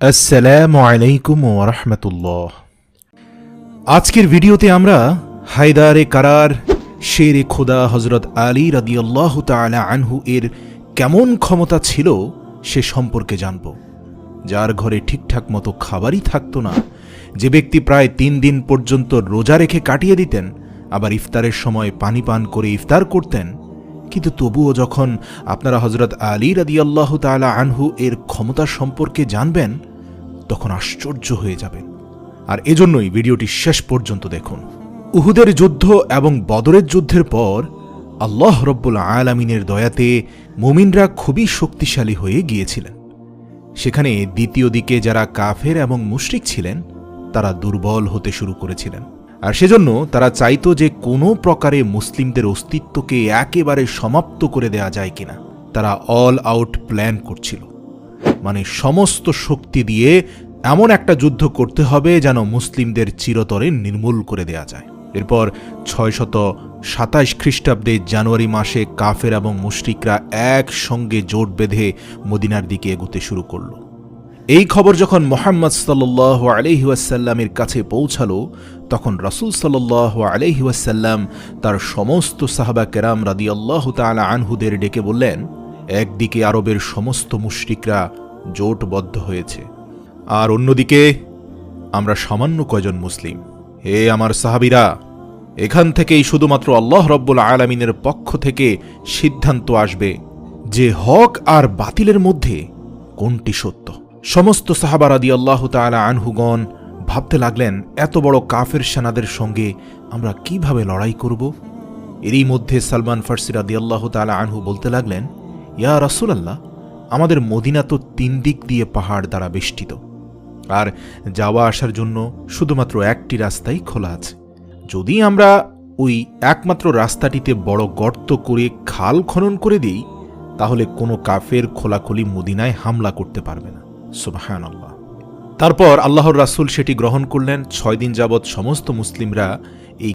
আসসালামু আলাইকুম ওরহমতুল্লাহ আজকের ভিডিওতে আমরা হায়দারে কারার শেরে খোদা হজরত আলী রাদিয়াল্লাহ তাআলা আনহু এর কেমন ক্ষমতা ছিল সে সম্পর্কে জানব। যার ঘরে ঠিকঠাক মতো খাবারই থাকতো না, যে ব্যক্তি প্রায় তিন দিন পর্যন্ত রোজা রেখে কাটিয়ে দিতেন, আবার ইফতারের সময় পানি পান করে ইফতার করতেন কিন্তু তবুও যখন আপনারা হজরত আলী রাদিয়াল্লাহ তাআলা আনহু এর ক্ষমতা সম্পর্কে জানবেন, তখন আশ্চর্য হয়ে যাবেন। আর এজন্যই ভিডিওটি শেষ পর্যন্ত দেখুন। উহুদের যুদ্ধ এবং বদরের যুদ্ধের পর আল্লাহ রব্বুল আলামিনের দয়াতে মুমিনরা খুবই শক্তিশালী হয়ে গিয়েছিলেন। সেখানে দ্বিতীয় দিকে যারা কাফের এবং মুশরিক ছিলেন, তারা দুর্বল হতে শুরু করেছিলেন। আর সেজন্য তারা চাইতো যে কোনো প্রকারে মুসলিমদের অস্তিত্বকে একেবারে সমাপ্ত করে দেয়া যায় কিনা। তারা অল আউট প্ল্যান করছিল। মানে সমস্ত শক্তি দিয়ে এমন একটা যুদ্ধ করতে হবে যেন মুসলিমদের চিরতরে নির্মূল করে দেয়া যায়। এরপর ছয়শত সাতাশ খ্রিস্টাব্দে জানুয়ারি মাসে কাফের এবং মুশরিকরা একসঙ্গে জোট বেঁধে মদিনার দিকে এগোতে শুরু করল। এই খবর যখন মোহাম্মদ সাল্লাহ আলহিউসাল্লামের কাছে পৌঁছালো তখন রাসুল সাল্লাহ আলহিউসাল্লাম তার সমস্ত সাহাবা কেরাম রাদি আল্লাহ তালা আনহুদের ডেকে বললেন, একদিকে আরবের সমস্ত মুশরিকরা জোটবদ্ধ হয়েছে, আর অন্যদিকে আমরা সামান্য কয়জন মুসলিম। হে আমার সাহাবিরা, এখান থেকেই শুধুমাত্র আল্লাহ রব্বুল আলমিনের পক্ষ থেকে সিদ্ধান্ত আসবে যে হক আর বাতিলের মধ্যে কোনটি সত্য। সমস্ত সাহাবারাদি আল্লাহ তালা আনহুগণ ভাবতে লাগলেন, এত বড় কাফের সেনাদের সঙ্গে আমরা কীভাবে লড়াই করব? এরই মধ্যে সালমান ফার্সিরাদি আল্লাহ তালা আনহু বলতে লাগলেন, ইয়া রাসুলাল্লাহ, আমাদের মদিনা তো তিন দিক দিয়ে পাহাড় দ্বারা বেষ্টিত। আর যাওয়া আসার জন্য শুধুমাত্র একটি রাস্তাই খোলা আছে। যদি আমরা ওই একমাত্র রাস্তাটিতে বড় গর্ত করে খাল খনন করে দিই, তাহলে কোনো কাফের খোলাখুলি মদিনায় হামলা করতে পারবে না। সুবাহান আল্লাহ তারপর আল্লাহর রাসুল সেটি গ্রহণ করলেন। ছয় দিন যাবৎ সমস্ত মুসলিমরা এই